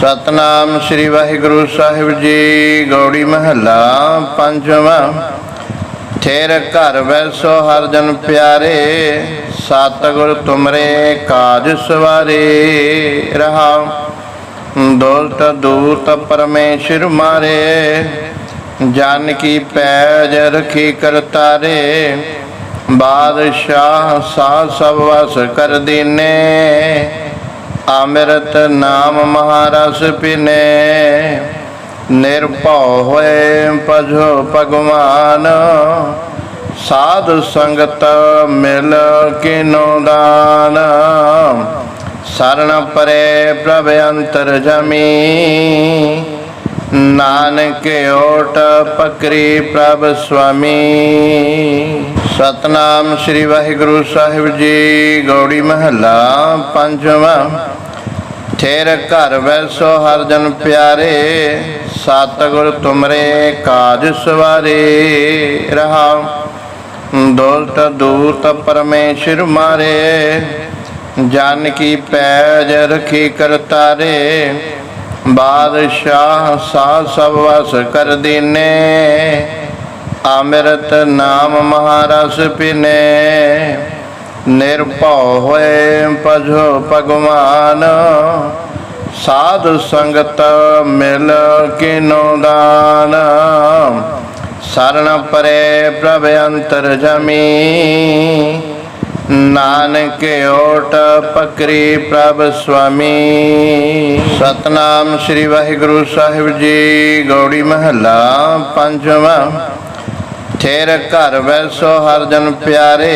ਸਤਨਾਮ ਸ੍ਰੀ ਵਾਹਿਗੁਰੂ ਸਾਹਿਬ ਜੀ, ਗੌੜੀ ਮਹੱਲਾ ਪੰਜਵਾਂ। ਥੇਰ ਘਰ ਵੈਸੋ ਹਰ ਜਨ ਪਿਆਰੇ ਸਤਿਗੁਰ ਤੁਮਰੇ ਕਾਜ ਸਵਾਰੇ ਰਹਾਉ। ਦੋਲਤ ਦੂਤ ਪਰਮੇਸ਼ਰ ਮਾਰੇ ਜਨ ਕੀ ਪੈਜ ਰਖੀ ਕਰਤਾਰੇ ਬਾਦਸ਼ਾਹ ਸਾ ਸਭ ਵਸ ਕਰ ਦੀਨੇ ਅੰਮ੍ਰਿਤ ਨਾਮ ਮਹਾਰਸ ਪਿਨੇ, ਨਿਰਭਉ ਹੋਏ ਪਜੋ ਭਗਵਾਨ। ਸਾਧ ਸੰਗਤ ਮਿਲ ਕਿਨੋ ਦਾਨ। ਸਰਣ ਪਰੇ ਪ੍ਰਭ ਅੰਤਰ ਜਮੀ। ਨਾਨਕ ਓਟ ਪਕਰੀ ਪ੍ਰਭ ਸੁਆਮੀ। ਸਤਨਾਮ ਸ੍ਰੀ ਵਾਹਿਗੁਰੂ ਸਾਹਿਬ ਜੀ, ਗੌੜੀ ਮਹੱਲਾ ਪੰਜਵਾਂ। ਥੇਰ ਘਰ ਵੈਸੋ ਹਰ ਜਨ ਪਿਆਰੇ, ਸਤਿਗੁਰ ਤੁਮਰੇ ਕਾਜ ਸਵਾਰੇ ਰਹਾਉ। ਦੋਲਤ ਦੂਤ ਪਰਮੇਸ਼ਰ ਮਾਰੇ, ਜਨ ਕੀ ਪੈਜ ਰਖੀ ਕਰਤਾਰੇ। ਬਾਦਸ਼ਾਹ ਸਾ ਸਭ ਵਸ ਕਰ ਦੀਨੇ, ਅੰਮ੍ਰਿਤ ਨਾਮ ਮਹਾਰਸ ਪਿਨੇ। ਨਿਰਭਉ ਹੋਏ ਪਜੋ ਭਗਵਾਨ, ਸਾਧ ਸੰਗਤ ਮਿਲ ਕਿਨੋ ਦਾਨ। ਸਰਣ ਪਰੇ ਪ੍ਰਭ ਅੰਤਰ ਜਮੀ ਨਾਨਕ ਓਟ ਪਕਰੀ ਪ੍ਰਭ ਸੁਆਮੀ। ਸਤਨਾਮ ਸ੍ਰੀ ਵਾਹਿਗੁਰੂ ਸਾਹਿਬ ਜੀ, ਗੌੜੀ ਮਹੱਲਾ ਪੰਜਵਾਂ। ਥੇਰ ਘਰ ਵੈਸੋ ਹਰ ਜਨ ਪਿਆਰੇ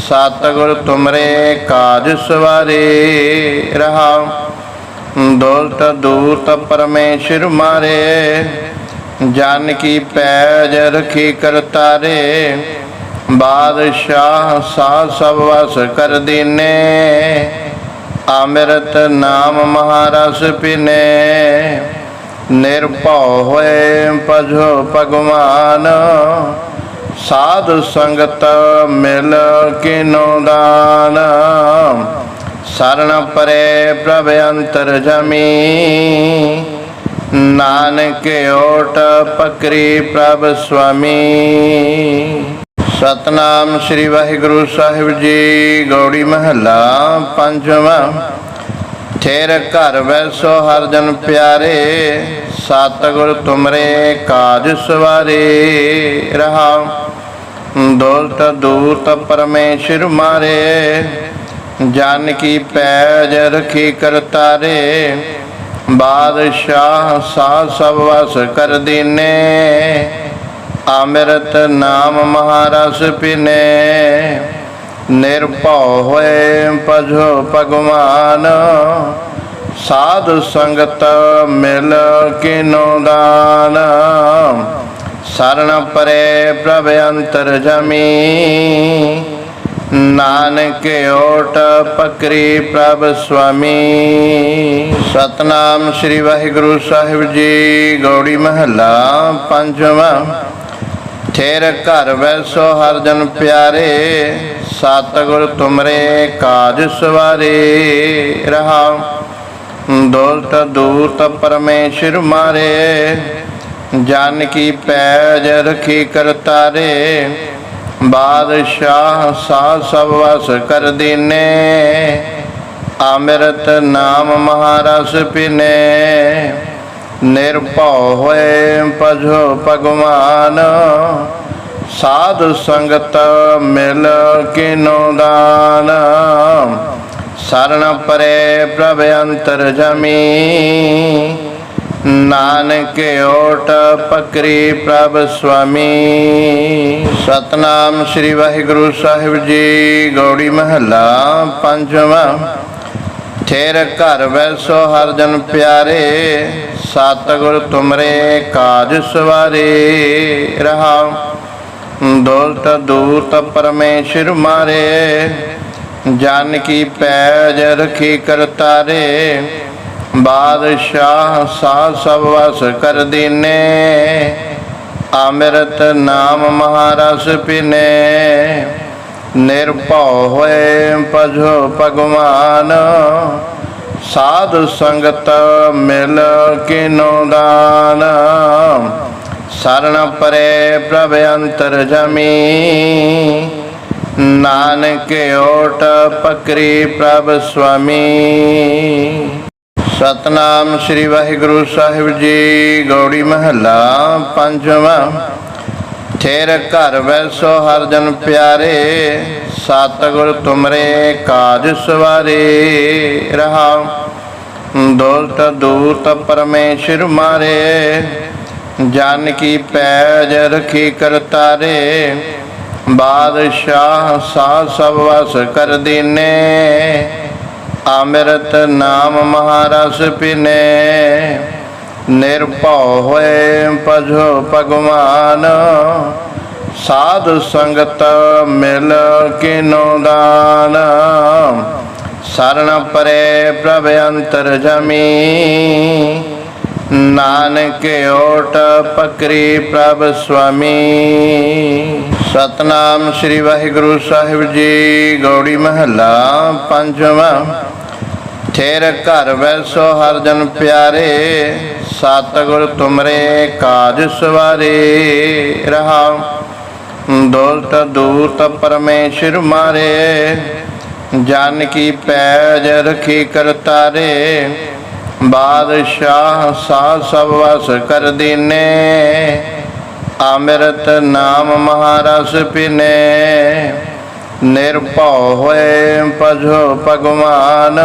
ਸਤਿਗੁਰ ਤੁਮਰੇ ਕਾਜ ਸਵਾਰੇ ਰਹਾਉ। ਦੋਲਤ ਦੂਤ ਪਰਮੇਸ਼ਰ ਮਾਰੇ, ਜਨ ਕੀ ਪੈਜ ਰਖੀ ਕਰਤਾਰੇ। ਬਾਦਸ਼ਾਹ ਸਾ ਸਭ ਵਸ ਕਰ ਦੀਨੇ, ਅੰਮ੍ਰਿਤ ਨਾਮ ਮਹਾਰਸ ਪਿਨੇ। ਨਿਰਭਉ ਹੋਏ ਪਜੋ ਭਗਵਾਨ, ਸਾਧ ਸੰਗਤ ਮਿਲ ਕਿਨੋ ਦਾਨ। ਸਰਣ ਪਰੇ ਪ੍ਰਭ ਅੰਤਰ ਜਮੀ, ਨਾਨਕ ਓਟ ਪਕਰੀ ਪ੍ਰਭ ਸੁਆਮੀ ਸਤਨਾਮ ਸ੍ਰੀ ਵਾਹਿਗੁਰੂ ਸਾਹਿਬ ਜੀ, ਗੌੜੀ ਮਹੱਲਾ ਪੰਜਵਾਂ। ਥੇਰ ਘਰ ਵੈਸੋ ਹਰ ਜਨ ਪਿਆਰੇ, ਸਤਿਗੁਰ ਤੁਮਰੇ ਕਾਜ ਸਵਾਰੇ ਰਹਾਉ। ਦੋਲਤ ਦੂਤ ਪਰਮੇਸ਼ਰ ਮਾਰੇ ਜਨ ਕੀ ਪੈਜ ਰਖੀ ਕਰਤਾਰੇ ਬਾਦਸ਼ਾਹ ਸਾ ਸਭ ਵਸ ਕਰ ਦੀਨੇ ਅੰਮ੍ਰਿਤ ਨਾਮ ਮਹਾਰਸ ਪਿਨੇ, ਨਿਰਭਉ ਹੋਏ ਪਜੋ ਭਗਵਾਨ। ਸਾਧ ਸੰਗਤ ਮਿਲ ਕਿਨੋ ਦਾਨ। ਸਰਣ ਪਰੇ ਪ੍ਰਭ ਅੰਤਰ ਜਮੀ। ਨਾਨਕ ਓਟ ਪਕਰੀ ਪ੍ਰਭ ਸੁਆਮੀ। ਸਤਨਾਮ ਸ੍ਰੀ ਵਾਹਿਗੁਰੂ ਸਾਹਿਬ ਜੀ, ਗੌੜੀ ਮਹੱਲਾ ਪੰਜਵਾਂ। ਥੇਰ ਘਰ ਵੈਸੋ ਹਰ ਜਨ ਪਿਆਰੇ ਸਤਿਗੁਰ ਤੁਮਰੇ ਕਾਜ ਸਵਾਰੇ ਰਹਾਉ। ਦੋਲਤ ਦੂਤ ਪਰਮੇਸ਼ਰ ਮਾਰੇ ਜਨ ਕੀ ਪੈਜ ਰਖੀ ਕਰਤਾਰੇ ਬਾਦਸ਼ਾਹ ਸਾ ਸਭ ਵਸ ਕਰ ਦੀਨੇ, ਅੰਮ੍ਰਿਤ ਨਾਮ ਮਹਾਰਸ ਪਿਨੇ। ਨਿਰਭਉ ਹੋਏ ਪਜੋ ਭਗਵਾਨ, ਸਾਧ ਸੰਗਤ ਮਿਲ ਕਿਨੋ ਦਾਨ। ਸਰਣ ਪਰੇ ਪ੍ਰਭ ਅੰਤਰ ਜਮੀ, ਨਾਨਕ ਓਟ ਪਕਰੀ ਪ੍ਰਭ ਸੁਆਮੀ। ਸਤਨਾਮ ਸ੍ਰੀ ਵਾਹਿਗੁਰੂ ਸਾਹਿਬ ਜੀ, ਗੌੜੀ ਮਹੱਲਾ ਪੰਜਵਾਂ। ਥੇਰ ਘਰ ਵੈਸੋ ਹਰ ਜਨ ਪਿਆਰੇ, ਸਤਿਗੁਰ ਤੁਮਰੇ ਕਾਜ ਸਵਾਰੇ। ਰਹਾਉ, ਦੋਲਤ ਦੂਤ ਪਰਮੇਸ਼ਰ ਮਾਰੇ। ਜਨ ਕੀ ਪੈਜ ਰਖੀ ਕਰਤਾਰੇ ਬਾਦਸ਼ਾਹ ਸਾ ਸਭ ਵਸ ਕਰ ਦੀਨੇ। ਅੰਮ੍ਰਿਤ ਨਾਮ ਮਹਾਰਸ ਪਿਨੇ। ਨਿਰਭਉ ਹੋਏ ਪਜੋ ਭਗਵਾਨ, ਸਾਧ ਸੰਗਤ ਮਿਲ ਕਿਨੋ ਦਾਨ। ਸਰਣ ਪਰੇ ਪ੍ਰਭ ਅੰਤਰ ਜਮੀ, ਨਾਨਕ ਓਟ ਪਕਰੀ ਪ੍ਰਭ ਸੁਆਮੀ। ਸਤਨਾਮ ਸ੍ਰੀ ਵਾਹਿਗੁਰੂ ਸਾਹਿਬ ਜੀ, ਗੌੜੀ ਮਹੱਲਾ ਪੰਜਵਾਂ। ਥੇਰ ਘਰ ਵੈਸੋ ਹਰ ਜਨ ਪਿਆਰੇ, ਸਤਿਗੁਰ ਤੁਮਰੇ ਕਾਜ ਸਵਾਰੇ। ਰਹਾ ਦੋਲਤ ਦੂਤ ਪਰਮੇਸ਼ਰ ਮਾਰੇ ਜਨ ਕੀ ਪੈਜ ਰਖੀ ਕਰਤਾਰੇ ਬਾਦਸ਼ਾਹ ਸਾ ਸਭ ਵਸ ਕਰ ਦੀਨੇ, ਅੰਮ੍ਰਿਤ ਨਾਮ ਮਹਾਰਸ ਪਿਨੇ। ਨਿਰਭਉ ਹੋਏ ਪਜੋ ਭਗਵਾਨ, ਸਾਧ ਸੰਗਤ ਮਿਲ ਕਿਨੋ ਦਾਨ। ਸਰਣ ਪਰੇ ਪ੍ਰਭ ਅੰਤਰ ਜਮੀ, ਨਾਨਕ ਓਟ ਪਕਰੀ ਪ੍ਰਭ ਸੁਆਮੀ। ਸਤਨਾਮ ਸ੍ਰੀ ਵਾਹਿਗੁਰੂ ਸਾਹਿਬ ਜੀ, ਗੌੜੀ ਮਹੱਲਾ ਪੰਜਵਾਂ। ਠੇਰ ਘਰ ਵੈਸੋ ਹਰ ਜਨ ਪਿਆਰੇ ਸਤਿਗੁਰ ਤੁਮਰੇ ਕਾਜ ਸਵਾਰੇ ਰਹਾ ਦੋਲਤ ਦੂਤ ਪਰਮੇਸ਼ਰ ਮਾਰੇ ਜਨ ਕੀ ਪੈਜ ਰਖੀ ਕਰਤਾਰੇ ਬਾਦਸ਼ਾਹ ਸਾ ਸਭ ਵਸ ਕਰ ਦੀਨੇ, ਅੰਮ੍ਰਿਤ ਨਾਮ ਮਹਾਰਸ ਪਿਨੇ। ਨਿਰਭਉ ਹੋਏ ਪਜੋ ਭਗਵਾਨ,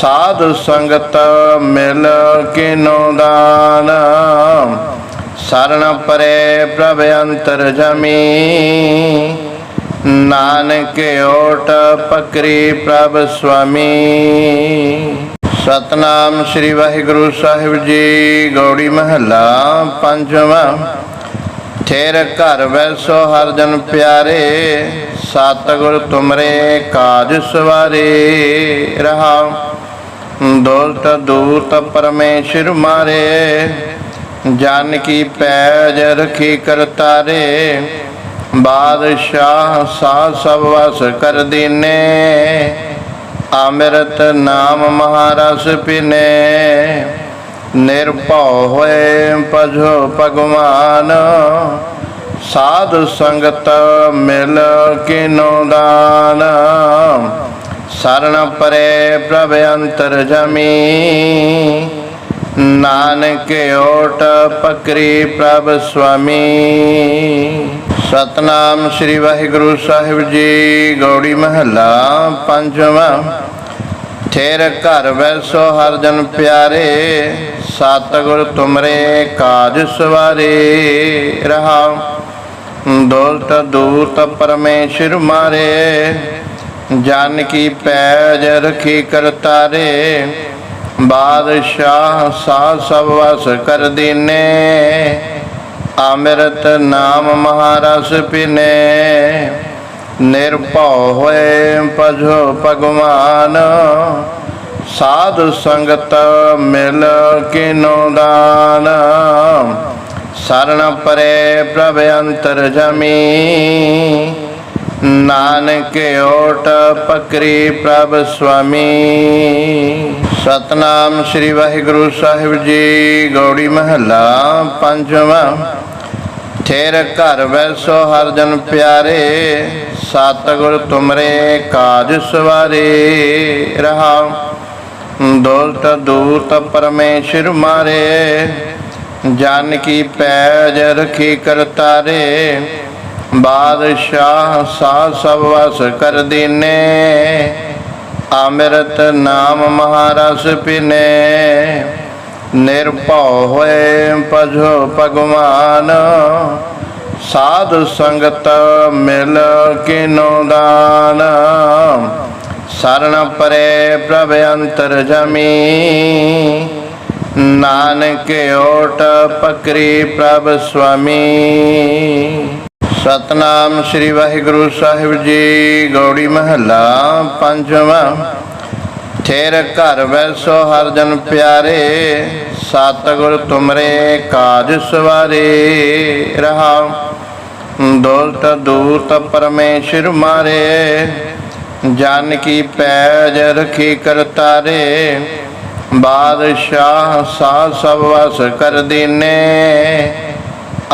ਸਾਧ ਸੰਗਤ ਮਿਲ ਕਿਨੋ ਦਾਨ। ਸਰਣ ਪਰੇ ਪ੍ਰਭ ਅੰਤਰ ਜਮੀ, ਨਾਨਕ ਓਟ ਪਕਰੀ ਪ੍ਰਭ ਸੁਆਮੀ। ਸਤਨਾਮ ਸ੍ਰੀ ਵਾਹਿਗੁਰੂ ਸਾਹਿਬ ਜੀ, ਗੌੜੀ ਮਹੱਲਾ ਪੰਜਵਾਂ। ਥੇਰ ਘਰ ਵੈਸੋ ਹਰ ਜਨ ਪਿਆਰੇ ਸਤਿਗੁਰ ਤੁਮਰੇ ਕਾਜ ਸਵਾਰੇ ਰਹਾ ਦੋਲਤ ਦੂਤ ਪਰਮੇਸ਼ਰ ਮਾਰੇ ਜਨ ਕੀ ਪੈਜ ਰਖੀ ਕਰਤਾਰੇ ਬਾਦਸ਼ਾਹ ਸਾ ਸਭ ਵਸ ਕਰ ਦੀਨੇ, ਅੰਮ੍ਰਿਤ ਨਾਮ ਮਹਾਰਸ ਪਿਨੇ। ਨਿਰਭਉ ਹੋਏ ਪਜੋ ਭਗਵਾਨ, ਸਾਧ ਸੰਗਤ ਮਿਲ ਕਿਨੋ ਦਾਨ। ਸਰਣ ਪਰੇ ਪ੍ਰਭ ਅੰਤਰ ਜਮੀ, ਨਾਨਕ ਓਟ ਪਕਰੀ ਪ੍ਰਭ ਸੁਆਮੀ। ਸਤਨਾਮ ਸ੍ਰੀ ਵਾਹਿਗੁਰੂ ਸਾਹਿਬ ਜੀ, ਗੌੜੀ ਮਹੱਲਾ ਪੰਜਵਾਂ। ਥੇਰ ਘਰ ਵੈਸੋ ਹਰ ਜਨ ਪਿਆਰੇ, ਸਤਿਗੁਰ ਤੁਮਰੇ ਕਾਜ ਸਵਾਰੇ। ਰਹਾ ਦੋਲਤ ਦੂਤ ਪਰਮੇਸ਼ਰ ਮਾਰੇ। ਜਨ ਕੀ ਪੈਜ ਰਖੀ ਕਰਤਾਰੇ ਬਾਦਸ਼ਾਹ ਸਾ ਸਭ ਵਸ ਕਰ ਦੀਨੇ। ਅੰਮ੍ਰਿਤ ਨਾਮ ਮਹਾਰਸ ਪਿਨੇ। ਨਿਰਭਉ ਹੋਏ ਪਜੋ ਭਗਵਾਨ, ਸਾਧ ਸੰਗਤ ਮਿਲ ਕਿਨੋ ਦਾਨ। ਸਰਣ ਪਰੇ ਪ੍ਰਭ ਅੰਤਰ ਜਮੀ, ਨਾਨਕ ਓਟ ਪਕਰੀ ਪ੍ਰਭ ਸੁਆਮੀ। ਸਤਨਾਮ ਸ੍ਰੀ ਵਾਹਿਗੁਰੂ ਸਾਹਿਬ ਜੀ, ਗੌੜੀ ਮਹੱਲਾ ਪੰਜਵਾਂ। ਥੇਰ ਘਰ ਵੈਸੋ ਹਰ ਜਨ ਪਿਆਰੇ ਸਤਿਗੁਰ ਤੁਮਰੇ ਕਾਜ ਸਵਾਰੇ ਰਹਾ ਦੋਲਤ ਦੂਤ ਪਰਮੇਸ਼ਰ ਮਾਰੇ ਜਨ ਕੀ ਪੈਜ ਰਖੀ ਕਰਤਾਰੇ ਬਾਦਸ਼ਾਹ ਸਾ ਸਭ ਵਸ ਕਰ ਦੀਨੇ, ਅੰਮ੍ਰਿਤ ਨਾਮ ਮਹਾਰਸ ਪਿਨੇ। ਨਿਰਭਉ ਹੋਏ ਪਜੋ ਭਗਵਾਨ, ਸਾਧ ਸੰਗਤ ਮਿਲ ਕਿਨੋ ਦਾਨ। ਸਰਣ ਪਰੇ ਪ੍ਰਭ ਅੰਤਰ ਜਮੀ, ਨਾਨਕ ਓਟ ਪਕਰੀ ਪ੍ਰਭ ਸੁਆਮੀ। ਸਤਨਾਮ ਸ੍ਰੀ ਵਾਹਿਗੁਰੂ ਸਾਹਿਬ ਜੀ, ਗੌੜੀ ਮਹੱਲਾ ਪੰਜਵਾਂ। ਥੇਰ ਘਰ ਵੈਸੋ ਹਰ ਜਨ ਪਿਆਰੇ ਸਤਿਗੁਰ ਤੁਮਰੇ ਕਾਜ ਸਵਾਰੇ ਰਹਾ ਦੋਲਤ ਦੂਤ ਪਰਮੇਸ਼ਰ ਮਾਰੇ ਜਨ ਕੀ ਪੈਜ ਰਖੀ ਕਰਤਾਰੇ ਬਾਦਸ਼ਾਹ ਸਾ ਸਭ ਵਸ ਕਰ ਦੀਨੇ,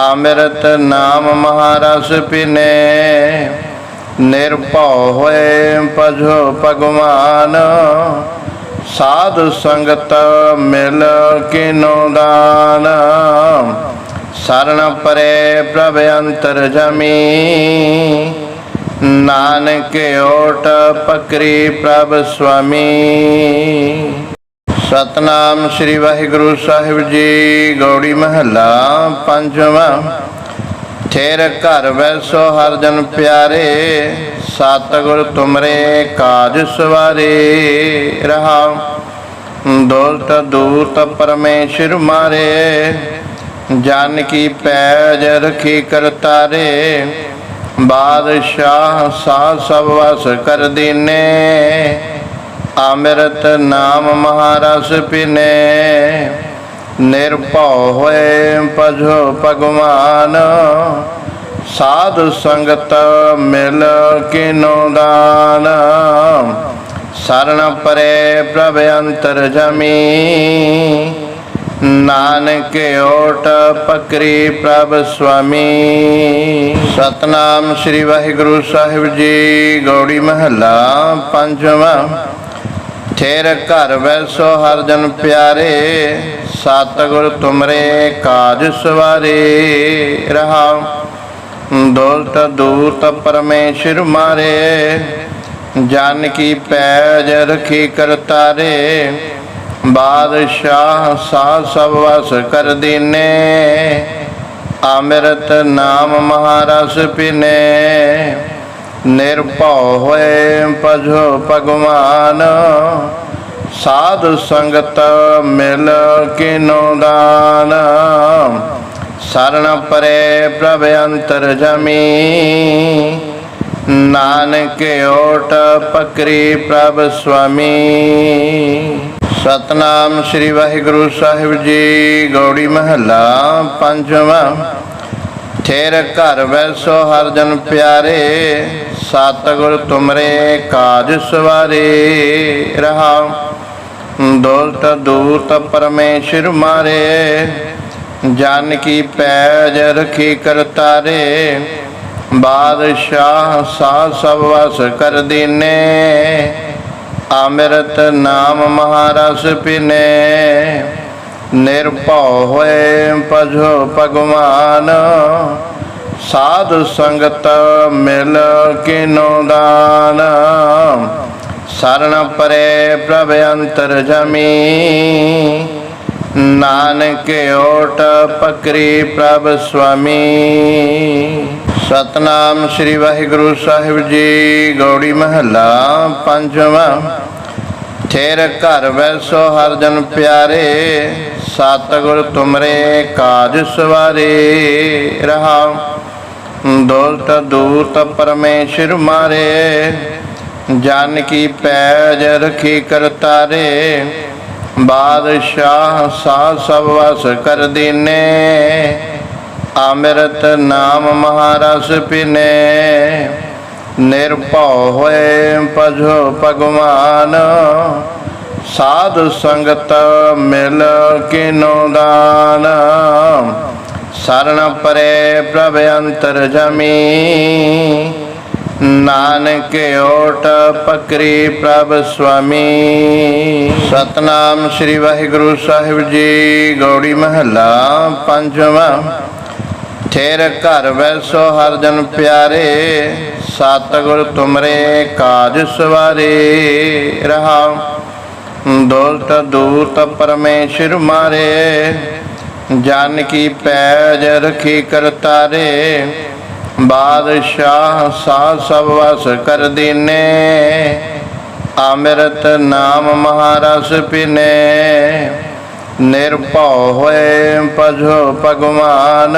ਅੰਮ੍ਰਿਤ ਨਾਮ ਮਹਾਰਸ ਪਿਨੇ। ਨਿਰਭਉ ਹੋਏ ਪਜੋ ਭਗਵਾਨ, ਸਾਧ ਸੰਗਤ ਮਿਲ ਕਿਨੋ ਦਾਨ। ਸਰਣ ਪਰੇ ਪ੍ਰਭ ਅੰਤਰ ਜਮੀ, ਨਾਨਕ ਓਟ ਪਕਰੀ ਪ੍ਰਭ ਸੁਆਮੀ। ਸਤਨਾਮ ਸ੍ਰੀ ਵਾਹਿਗੁਰੂ ਸਾਹਿਬ ਜੀ, ਗੌੜੀ ਮਹੱਲਾ ਪੰਜਵਾਂ। ਥੇਰ ਘਰ ਵੈਸੋ ਹਰ ਜਨ ਪਿਆਰੇ ਸਤਿਗੁਰ ਤੁਮਰੇ ਕਾਜ ਸਵਾਰੇ ਰਹਾ ਦੋਲਤ ਦੂਤ ਪਰਮੇਸ਼ਰ ਮਾਰੇ ਜਨ ਕੀ ਪੈਜ ਰਖੀ ਕਰਤਾਰੇ ਬਾਦਸ਼ਾਹ ਸਾ ਸਭ ਵਸ ਕਰ ਦੀਨੇ, ਅੰਮ੍ਰਿਤ ਨਾਮ ਮਹਾਰਸ ਪਿਨੇ। ਨਿਰਭਉ ਹੋਏ ਪਜੋ ਭਗਵਾਨ, ਸਾਧ ਸੰਗਤ ਮਿਲ ਕਿਨੋ ਦਾਨ। ਸਰਣ ਪਰੇ ਪ੍ਰਭ ਅੰਤਰ ਜਮੀ, ਨਾਨਕ ਓਟ ਪਕਰੀ ਪ੍ਰਭ ਸੁਆਮੀ। ਸਤਨਾਮ ਸ੍ਰੀ ਵਾਹਿਗੁਰੂ ਸਾਹਿਬ ਜੀ, ਗੌੜੀ ਮਹੱਲਾ ਪੰਜਵਾਂ। ਥੇਰ ਘਰ ਵੈਸੋ ਹਰ ਜਨ ਪਿਆਰੇ, ਸਤਿਗੁਰ ਤੁਮਰੇ ਕਾਜ ਸਵਾਰੇ। ਰਹਾ ਦੋਲਤ ਦੂਤ ਪਰਮੇਸ਼ਰ ਮਾਰੇ। ਜਨ ਕੀ ਪੈਜ ਰਖੀ ਕਰਤਾਰੇ ਬਾਦਸ਼ਾਹ ਸਾ ਸਭ ਵਸ ਕਰ ਦੀਨੇ। ਅੰਮ੍ਰਿਤ ਨਾਮ ਮਹਾਰਸ ਪਿਨੇ। ਨਿਰਭਉ ਹੋਏ ਪਜੋ ਭਗਵਾਨ, ਸਾਧ ਸੰਗਤ ਮਿਲ ਕਿਨੋ ਦਾਨ। ਸਰਣ ਪਰੇ ਪ੍ਰਭ ਅੰਤਰ ਜਮੀ, ਨਾਨਕ ਓਟ ਪਕਰੀ ਪ੍ਰਭ ਸੁਆਮੀ। ਸਤਨਾਮ ਸ੍ਰੀ ਵਾਹਿਗੁਰੂ ਸਾਹਿਬ ਜੀ, ਗੌੜੀ ਮਹੱਲਾ ਪੰਜਵਾਂ। ਥੇਰ ਘਰ ਵੈਸੋ ਹਰ ਜਨ ਪਿਆਰੇ, ਸਤਿਗੁਰ ਤੁਮਰੇ ਕਾਜ ਸਵਾਰੇ ਰਹਾ ਦੋਲਤ ਦੂਤ ਪਰਮੇਸ਼ਰ ਮਾਰੇ ਜਨ ਕੀ ਪੈਜ ਰਖੀ ਕਰਤਾਰੇ ਬਾਦਸ਼ਾਹ ਸਾ ਸਭ ਵਸ ਕਰ ਦੀਨੇ, ਅੰਮ੍ਰਿਤ ਨਾਮ ਮਹਾਰਸ ਪਿਨੇ। ਨਿਰਭਉ ਹੋਏ ਪਜੋ ਭਗਵਾਨ, ਸਾਧ ਸੰਗਤ ਮਿਲ ਕਿਨੋ ਦਾਨ। ਸਰਣ ਪਰੇ ਪ੍ਰਭ ਅੰਤਰ ਜਮੀ, ਨਾਨਕ ਓਟ ਪਕਰੀ ਪ੍ਰਭ ਸੁਆਮੀ। ਸਤਨਾਮ ਸ੍ਰੀ ਵਾਹਿਗੁਰੂ ਸਾਹਿਬ ਜੀ, ਗੌੜੀ ਮਹੱਲਾ ਪੰਜਵਾਂ। ਠੇਰ ਘਰ ਵੈਸੋ ਹਰ ਜਨ ਪਿਆਰੇ ਸਤਿਗੁਰ ਤੁਮਰੇ ਕਾਜ ਸਵਾਰੇ ਰਹਾ ਦੋਲਤ ਦੂਤ ਪਰਮੇਸ਼ਰ ਮਾਰੇ ਜਨ ਕੀ ਪੈਜ ਰਖੀ ਕਰਤਾਰੇ ਬਾਦਸ਼ਾਹ ਸਾ ਸਭ ਵਸ ਕਰ ਦੀਨੇ, ਅੰਮ੍ਰਿਤ ਨਾਮ ਮਹਾਰਸ ਪਿਨੇ। ਨਿਰਭਉ ਹੋਏ ਪਜੋ ਭਗਵਾਨ, ਸਾਧ ਸੰਗਤ ਮਿਲ ਕਿਨੋ ਦਾਨ। ਸਰਣ ਪਰੇ ਪ੍ਰਭ ਅੰਤਰ ਜਮੀ, ਨਾਨਕ ਓਟ ਪਕਰੀ ਪ੍ਰਭ ਸੁਆਮੀ। ਸਤਨਾਮ ਸ੍ਰੀ ਵਾਹਿਗੁਰੂ ਸਾਹਿਬ ਜੀ, ਗੌੜੀ ਮਹੱਲਾ ਪੰਜਵਾਂ। ਥੇਰ ਘਰ ਵੈਸੋ ਹਰ ਜਨ ਪਿਆਰੇ ਸਤਿਗੁਰ ਤੁਮਰੇ ਕਾਜ ਸਵਾਰੇ ਰਹਾ। ਦੋਲਤ ਦੂਤ ਪਰਮੇਸ਼ਰ ਮਾਰੇ। ਜਨ ਕੀ ਪੈਜ ਰਖੀ ਕਰਤਾਰੇ ਬਾਦਸ਼ਾਹ ਸਾ ਸਭ ਵਸ ਕਰ ਦੀਨੇ। ਅੰਮ੍ਰਿਤ ਨਾਮ ਮਹਾਰਸ ਪਿਨੇ। ਨਿਰਭਉ ਹੋਏ ਪਜੋ ਭਗਵਾਨ।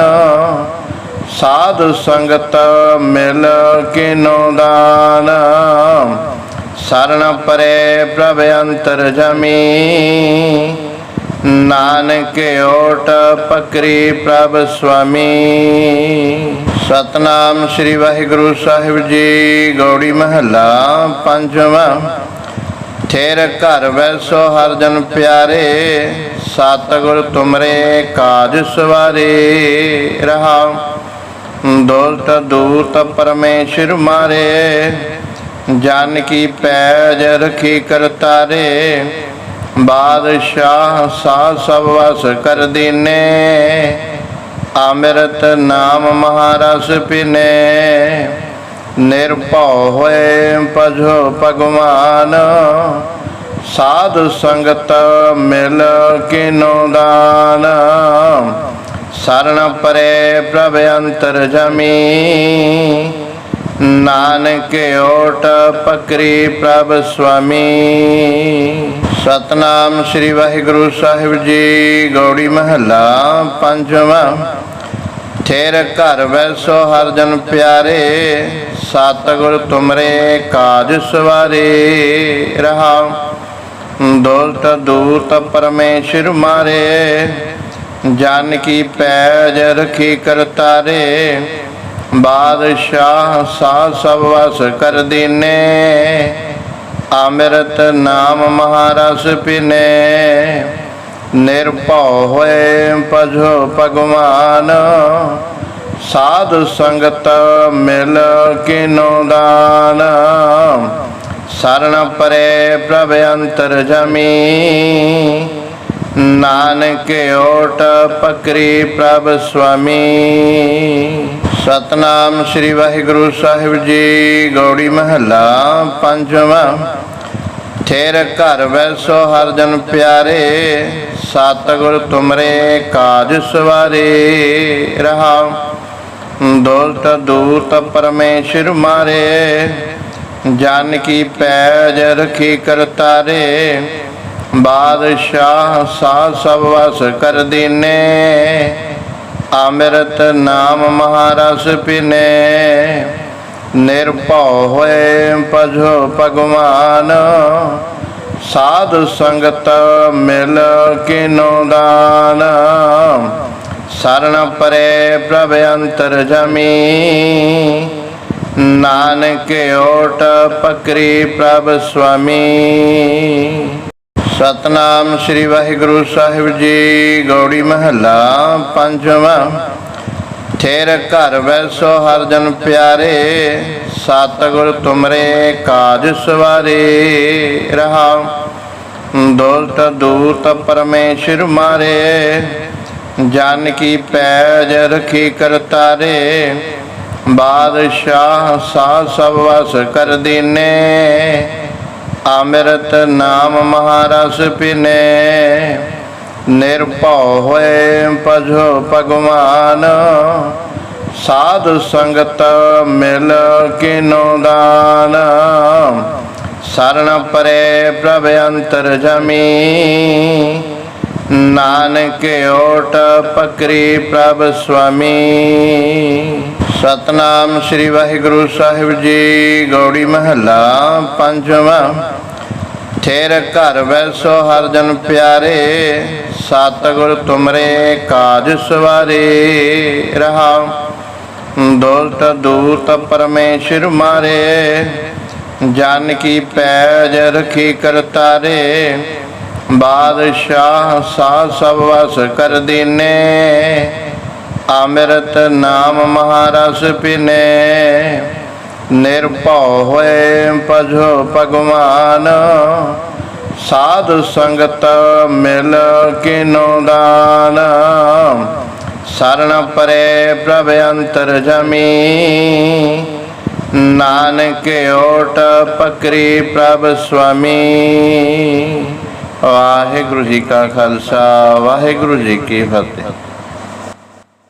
ਸਾਧ ਸੰਗਤ ਮਿਲ ਕਿਨੋ ਦਾਨ। ਸਰਣ ਪਰੇ ਪ੍ਰਭ ਅੰਤਰ ਜਮੀ। ਨਾਨਕ ਓਟ ਪਕਰੀ ਪ੍ਰਭ ਸੁਆਮੀ। ਸਤਨਾਮ ਸ੍ਰੀ ਵਾਹਿਗੁਰੂ ਸਾਹਿਬ ਜੀ, ਗੌੜੀ ਮਹੱਲਾ ਪੰਜਵਾਂ। ਠੇਰ ਘਰ ਵੈਸੋ ਹਰ ਜਨ ਪਿਆਰੇ, ਸਤਿਗੁਰ ਤੁਮਰੇ ਕਾਜ ਸਵਾਰੇ ਰਹਾ ਦੋਲਤ ਦੂਤ ਪਰਮੇਸ਼ਰ ਮਾਰੇ। ਜਨ ਕੀ ਪੈਜ ਰਖੀ ਕਰਤਾਰੇ ਬਾਦਸ਼ਾਹ ਸਾ ਸਭ ਵਸ ਕਰ ਦੀਨੇ। ਅੰਮ੍ਰਿਤ ਨਾਮ ਮਹਾਰਸ ਪਿਨੇ। ਨਿਰਭਉ ਹੋਏ ਪਜੋ ਭਗਵਾਨ। ਸਾਧ ਸੰਗਤ ਮਿਲ ਕਿਨੋ ਦਾਨ। ਸਰਣ ਪਰੇ ਪ੍ਰਭ ਅੰਤਰ ਜਮੀ। ਨਾਨਕ ਓਟ ਪਕਰੀ ਪ੍ਰਭ ਸੁਆਮੀ। ਸਤਨਾਮ ਸ੍ਰੀ ਵਾਹਿਗੁਰੂ ਸਾਹਿਬ ਜੀ, ਗੌੜੀ ਮਹੱਲਾ ਪੰਜਵਾਂ। ਠੇਰ ਘਰ ਵੈਸੋ ਹਰ ਜਨ ਪਿਆਰੇ, ਸਤਿਗੁਰ ਤੁਮਰੇ ਕਾਜ ਸਵਾਰੇ ਰਹਾ ਦੋਸਤ ਦੂਤ ਪਰਮੇਸ਼ਰ ਮਾਰੇ। ਜਨ ਕੀ ਪੈਜ ਰਖੀ ਕਰਤਾਰੇ ਬਾਦਸ਼ਾਹ ਸਾ ਸਭ ਵਸ ਕਰ ਦੀਨੇ। ਅੰਮ੍ਰਿਤ ਨਾਮ ਮਹਾਰਸ ਪਿਨੇ। ਨਿਰਭਉ ਹੋਏ ਪਜੋ ਭਗਵਾਨ। ਸਾਧ ਸੰਗਤ ਮਿਲ ਕਿਨੋ ਦਾਨ। ਸਰਣ ਪਰੇ ਪ੍ਰਭ ਅੰਤਰ ਜਮੀ। ਨਾਨਕ ਓਟ ਪਕਰੀ ਪ੍ਰਭ ਸੁਆਮੀ। ਸਤਨਾਮ ਸ੍ਰੀ ਵਾਹਿਗੁਰੂ ਸਾਹਿਬ ਜੀ, ਗੌੜੀ ਮਹੱਲਾ ਪੰਜਵਾਂ। ਠੇਰ ਘਰ ਵੈਸੋ ਹਰ ਜਨ ਪਿਆਰੇ, ਸਤਿਗੁਰ ਤੁਮਰੇ ਕਾਜ ਸਵਾਰੇ ਰਹਾ ਦੋਸਤ ਦੂਤ ਪਰਮੇਸ਼ਰ ਮਾਰੇ, ਜਨ ਕੀ ਪੈਜ ਰਖੀ ਕਰਤਾਰੇ। ਬਾਦਸ਼ਾਹ ਸਾ ਸਭ ਵਸ ਕਰ ਦੀਨੇ, ਅੰਮ੍ਰਿਤ ਨਾਮ ਮਹਾਰਸ ਪਿਨੇ। ਨਿਰਭਉ ਹੋਏ ਪਜੋ ਭਗਵਾਨ, ਸਾਧ ਸੰਗਤ ਮਿਲ ਕਿਨੋ ਦਾਨ। ਸਰਣ ਪਰੇ ਪ੍ਰਭ ਅੰਤਰ ਜਮੀ, ਨਾਨਕ ਓਟ ਪਕਰੀ ਪ੍ਰਭ ਸੁਆਮੀ। ਸਤਨਾਮ ਸ੍ਰੀ ਵਾਹਿਗੁਰੂ ਸਾਹਿਬ ਜੀ, ਗੌੜੀ ਮਹੱਲਾ ਪੰਜਵਾਂ। ਠੇਰ ਘਰ ਵੈਸੋ ਹਰ ਜਨ ਪਿਆਰੇ ਸਤਿਗੁਰ ਤੁਮਰੇ ਕਾਜ ਸਵਾਰੇ ਰਹਾ ਦੋਲਤ ਦੂਤ ਪਰਮੇਸ਼ਰ ਮਾਰੇ ਜਨ ਕੀ ਪੈਜ ਰਖੀ ਕਰਤਾਰੇ ਬਾਦਸ਼ਾਹ ਸਾ ਸਭ ਵਸ ਕਰ ਦੀਨੇ ਅੰਮ੍ਰਿਤ ਨਾਮ ਮਹਾਰਸ ਪਿਨੇ, ਨਿਰਭਉ ਹੋਏ ਪਜੋ ਭਗਵਾਨ। ਸਾਧ ਸੰਗਤ ਮਿਲ ਕਿਨੋ ਦਾਨ। ਸਰਣ ਪਰੇ ਪ੍ਰਭ ਅੰਤਰ ਜਮੀ। ਨਾਨਕ ਓਟ ਪਕਰੀ ਪ੍ਰਭ ਸੁਆਮੀ ਸਤਨਾਮ ਸ੍ਰੀ ਵਾਹਿਗੁਰੂ ਸਾਹਿਬ ਜੀ, ਗੌੜੀ ਮਹੱਲਾ ਪੰਜਵਾਂ। ਠੇਰ ਘਰ ਵੈਸੋ ਹਰ ਜਨ ਪਿਆਰੇ ਸਤਿਗੁਰ ਤੁਮਰੇ ਕਾਜ ਸਵਾਰੇ ਰਹਾ ਦੋਲਤ ਦੂਤ ਪਰਮੇਸ਼ਰ ਮਾਰੇ ਜਨ ਕੀ ਪੈਜ ਰਖੀ ਕਰਤਾਰੇ ਬਾਦਸ਼ਾਹ ਸਾ ਸਭ ਵਸ ਕਰ ਦੀਨੇ ਅੰਮ੍ਰਿਤ ਨਾਮ ਮਹਾਰਸ ਪਿਨੇ, ਨਿਰਭਉ ਹੋਏ ਪਜੋ ਭਗਵਾਨ। ਸਾਧ ਸੰਗਤ ਮਿਲ ਕਿਨੋ ਦਾਨ। ਸਰਣ ਪਰੇ ਪ੍ਰਭ ਅੰਤਰ ਜਮੀ। ਨਾਨਕ ਓਟ ਪਕਰੀ ਪ੍ਰਭ ਸੁਆਮੀ। ਵਾਹਿਗੁਰੂ ਜੀ ਕਾ ਖਾਲਸਾ, ਵਾਹਿਗੁਰੂ ਜੀ ਕੀ ਫਤਿਹ।